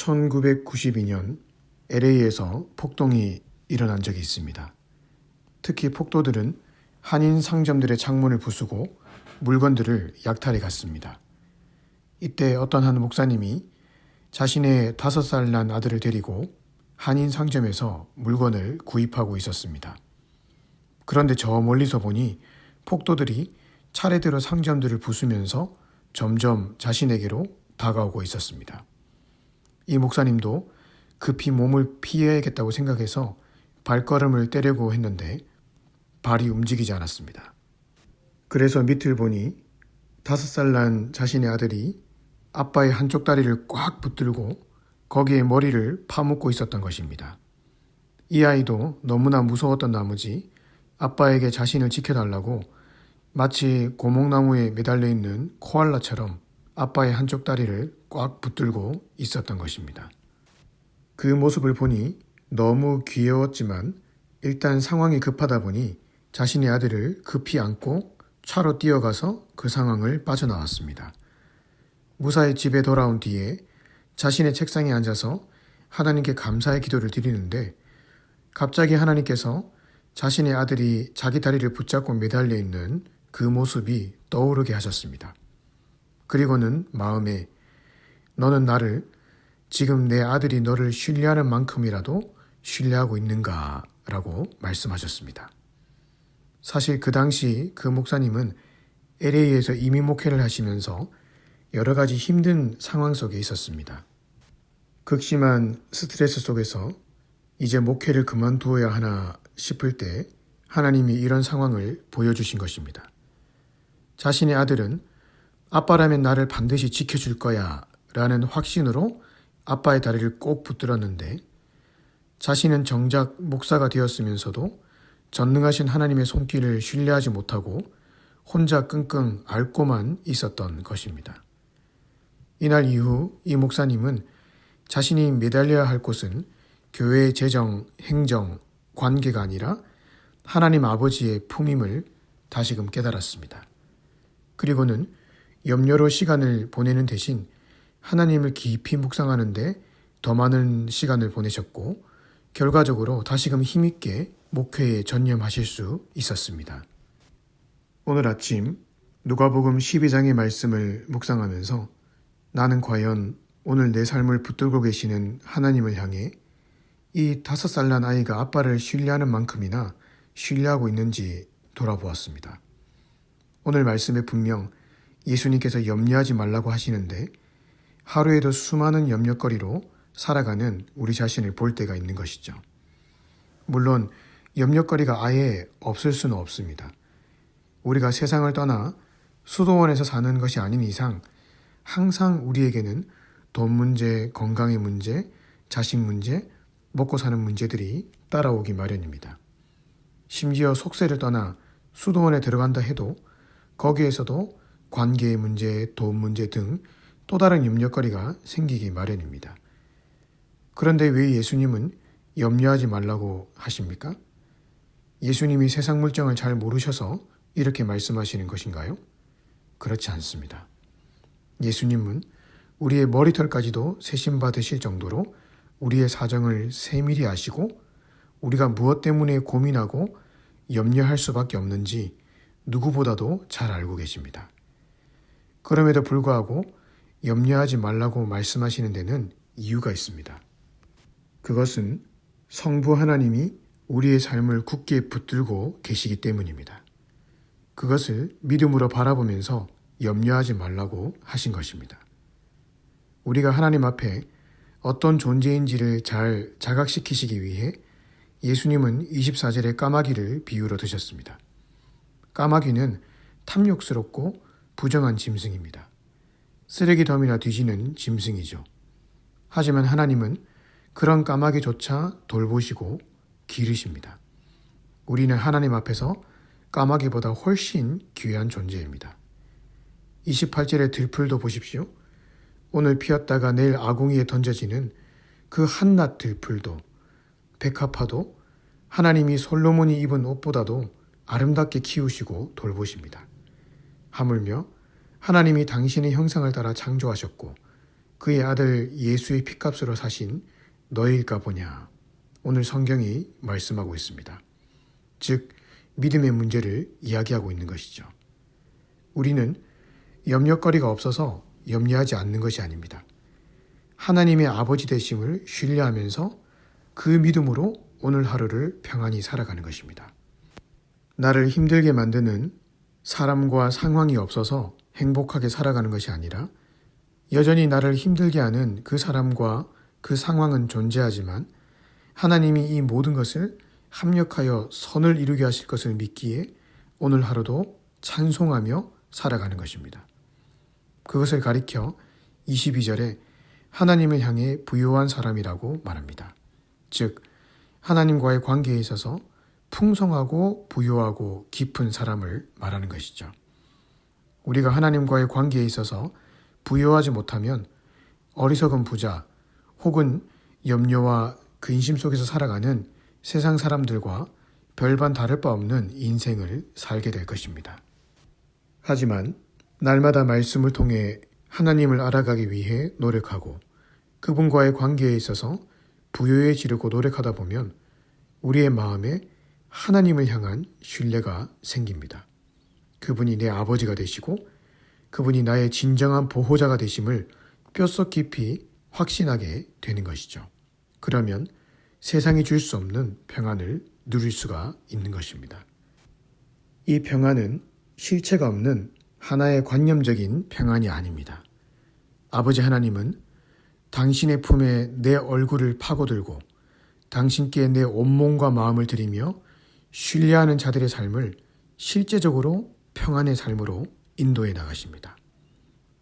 1992년 LA에서 폭동이 일어난 적이 있습니다. 특히 폭도들은 한인 상점들의 창문을 부수고 물건들을 약탈해 갔습니다. 이때 어떤 한 목사님이 자신의 다섯 살 난 아들을 데리고 한인 상점에서 물건을 구입하고 있었습니다. 그런데 저 멀리서 보니 폭도들이 차례대로 상점들을 부수면서 점점 자신에게로 다가오고 있었습니다. 이 목사님도 급히 몸을 피해야겠다고 생각해서 발걸음을 떼려고 했는데 발이 움직이지 않았습니다. 그래서 밑을 보니 다섯 살 난 자신의 아들이 아빠의 한쪽 다리를 꽉 붙들고 거기에 머리를 파묻고 있었던 것입니다. 이 아이도 너무나 무서웠던 나머지 아빠에게 자신을 지켜달라고 마치 고목나무에 매달려 있는 코알라처럼 아빠의 한쪽 다리를 꽉 붙들고 있었던 것입니다. 그 모습을 보니 너무 귀여웠지만 일단 상황이 급하다 보니 자신의 아들을 급히 안고 차로 뛰어가서 그 상황을 빠져나왔습니다. 무사히 집에 돌아온 뒤에 자신의 책상에 앉아서 하나님께 감사의 기도를 드리는데 갑자기 하나님께서 자신의 아들이 자기 다리를 붙잡고 매달려 있는 그 모습이 떠오르게 하셨습니다. 그리고는 마음에 너는 나를 지금 내 아들이 너를 신뢰하는 만큼이라도 신뢰하고 있는가? 라고 말씀하셨습니다. 사실 그 당시 그 목사님은 LA에서 이민 목회를 하시면서 여러 가지 힘든 상황 속에 있었습니다. 극심한 스트레스 속에서 이제 목회를 그만두어야 하나 싶을 때 하나님이 이런 상황을 보여주신 것입니다. 자신의 아들은 아빠라면 나를 반드시 지켜줄 거야 라는 확신으로 아빠의 다리를 꼭 붙들었는데 자신은 정작 목사가 되었으면서도 전능하신 하나님의 손길을 신뢰하지 못하고 혼자 끙끙 앓고만 있었던 것입니다. 이날 이후 이 목사님은 자신이 매달려야 할 곳은 교회의 재정, 행정, 관계가 아니라 하나님 아버지의 품임을 다시금 깨달았습니다. 그리고는 염려로 시간을 보내는 대신 하나님을 깊이 묵상하는데 더 많은 시간을 보내셨고 결과적으로 다시금 힘있게 목회에 전념하실 수 있었습니다. 오늘 아침 누가복음 12장의 말씀을 묵상하면서 나는 과연 오늘 내 삶을 붙들고 계시는 하나님을 향해 이 다섯 살 난 아이가 아빠를 신뢰하는 만큼이나 신뢰하고 있는지 돌아보았습니다. 오늘 말씀에 분명 예수님께서 염려하지 말라고 하시는데 하루에도 수많은 염려거리로 살아가는 우리 자신을 볼 때가 있는 것이죠. 물론 염려거리가 아예 없을 수는 없습니다. 우리가 세상을 떠나 수도원에서 사는 것이 아닌 이상 항상 우리에게는 돈 문제, 건강의 문제, 자식 문제, 먹고 사는 문제들이 따라오기 마련입니다. 심지어 속세를 떠나 수도원에 들어간다 해도 거기에서도 관계의 문제, 돈 문제 등 또 다른 염려거리가 생기기 마련입니다. 그런데 왜 예수님은 염려하지 말라고 하십니까? 예수님이 세상 물정을 잘 모르셔서 이렇게 말씀하시는 것인가요? 그렇지 않습니다. 예수님은 우리의 머리털까지도 세심 받으실 정도로 우리의 사정을 세밀히 아시고 우리가 무엇 때문에 고민하고 염려할 수밖에 없는지 누구보다도 잘 알고 계십니다. 그럼에도 불구하고 염려하지 말라고 말씀하시는 데는 이유가 있습니다. 그것은 성부 하나님이 우리의 삶을 굳게 붙들고 계시기 때문입니다. 그것을 믿음으로 바라보면서 염려하지 말라고 하신 것입니다. 우리가 하나님 앞에 어떤 존재인지를 잘 자각시키시기 위해 예수님은 24절의 까마귀를 비유로 드셨습니다. 까마귀는 탐욕스럽고 부정한 짐승입니다. 쓰레기 덤이나 뒤지는 짐승이죠. 하지만 하나님은 그런 까마귀조차 돌보시고 기르십니다. 우리는 하나님 앞에서 까마귀보다 훨씬 귀한 존재입니다. 28절의 들풀도 보십시오. 오늘 피었다가 내일 아궁이에 던져지는 그 한낱 들풀도 백합화도 하나님이 솔로몬이 입은 옷보다도 아름답게 키우시고 돌보십니다. 하물며 하나님이 당신의 형상을 따라 창조하셨고 그의 아들 예수의 피값으로 사신 너희일까 보냐. 오늘 성경이 말씀하고 있습니다. 즉, 믿음의 문제를 이야기하고 있는 것이죠. 우리는 염려거리가 없어서 염려하지 않는 것이 아닙니다. 하나님의 아버지 되심을 신뢰하면서 그 믿음으로 오늘 하루를 평안히 살아가는 것입니다. 나를 힘들게 만드는 사람과 상황이 없어서 행복하게 살아가는 것이 아니라 여전히 나를 힘들게 하는 그 사람과 그 상황은 존재하지만 하나님이 이 모든 것을 합력하여 선을 이루게 하실 것을 믿기에 오늘 하루도 찬송하며 살아가는 것입니다. 그것을 가리켜 22절에 하나님을 향해 부요한 사람이라고 말합니다. 즉, 하나님과의 관계에 있어서 풍성하고 부요하고 깊은 사람을 말하는 것이죠. 우리가 하나님과의 관계에 있어서 부요하지 못하면 어리석은 부자 혹은 염려와 근심 속에서 살아가는 세상 사람들과 별반 다를 바 없는 인생을 살게 될 것입니다. 하지만 날마다 말씀을 통해 하나님을 알아가기 위해 노력하고 그분과의 관계에 있어서 부요해지려고 노력하다 보면 우리의 마음에 하나님을 향한 신뢰가 생깁니다. 그분이 내 아버지가 되시고 그분이 나의 진정한 보호자가 되심을 뼛속 깊이 확신하게 되는 것이죠. 그러면 세상이 줄 수 없는 평안을 누릴 수가 있는 것입니다. 이 평안은 실체가 없는 하나의 관념적인 평안이 아닙니다. 아버지 하나님은 당신의 품에 내 얼굴을 파고들고 당신께 내 온몸과 마음을 들이며 신뢰하는 자들의 삶을 실제적으로 평안의 삶으로 인도해 나가십니다.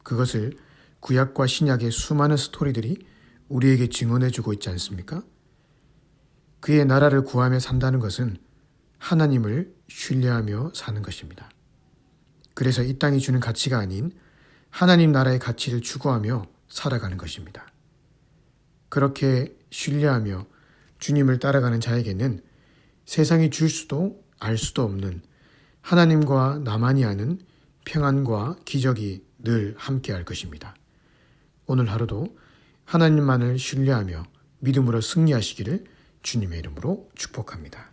그것을 구약과 신약의 수많은 스토리들이 우리에게 증언해 주고 있지 않습니까? 그의 나라를 구하며 산다는 것은 하나님을 신뢰하며 사는 것입니다. 그래서 이 땅이 주는 가치가 아닌 하나님 나라의 가치를 추구하며 살아가는 것입니다. 그렇게 신뢰하며 주님을 따라가는 자에게는 세상이 줄 수도 알 수도 없는 하나님과 나만이 아는 평안과 기적이 늘 함께 할 것입니다. 오늘 하루도 하나님만을 신뢰하며 믿음으로 승리하시기를 주님의 이름으로 축복합니다.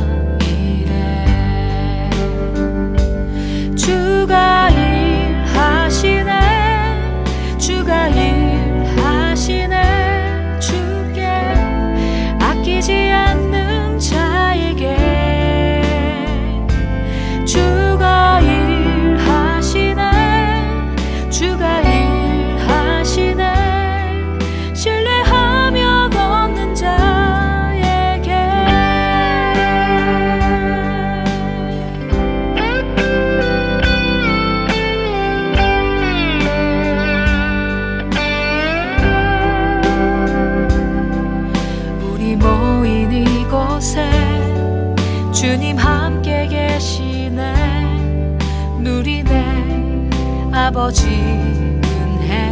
아버지 은혜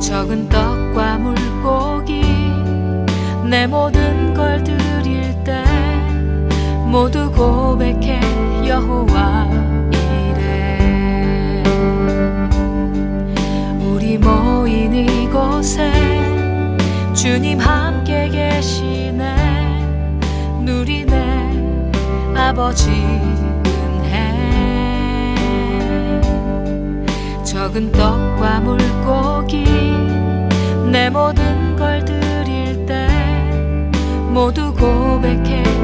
적은 떡과 물고기 내 모든 걸 드릴 때 모두 고백해 여호와 이래. 우리 모인 이곳에 주님 함께 계시네. 누리네 아버지 적은 떡과 물고기 내 모든 걸 드릴 때 모두 고백해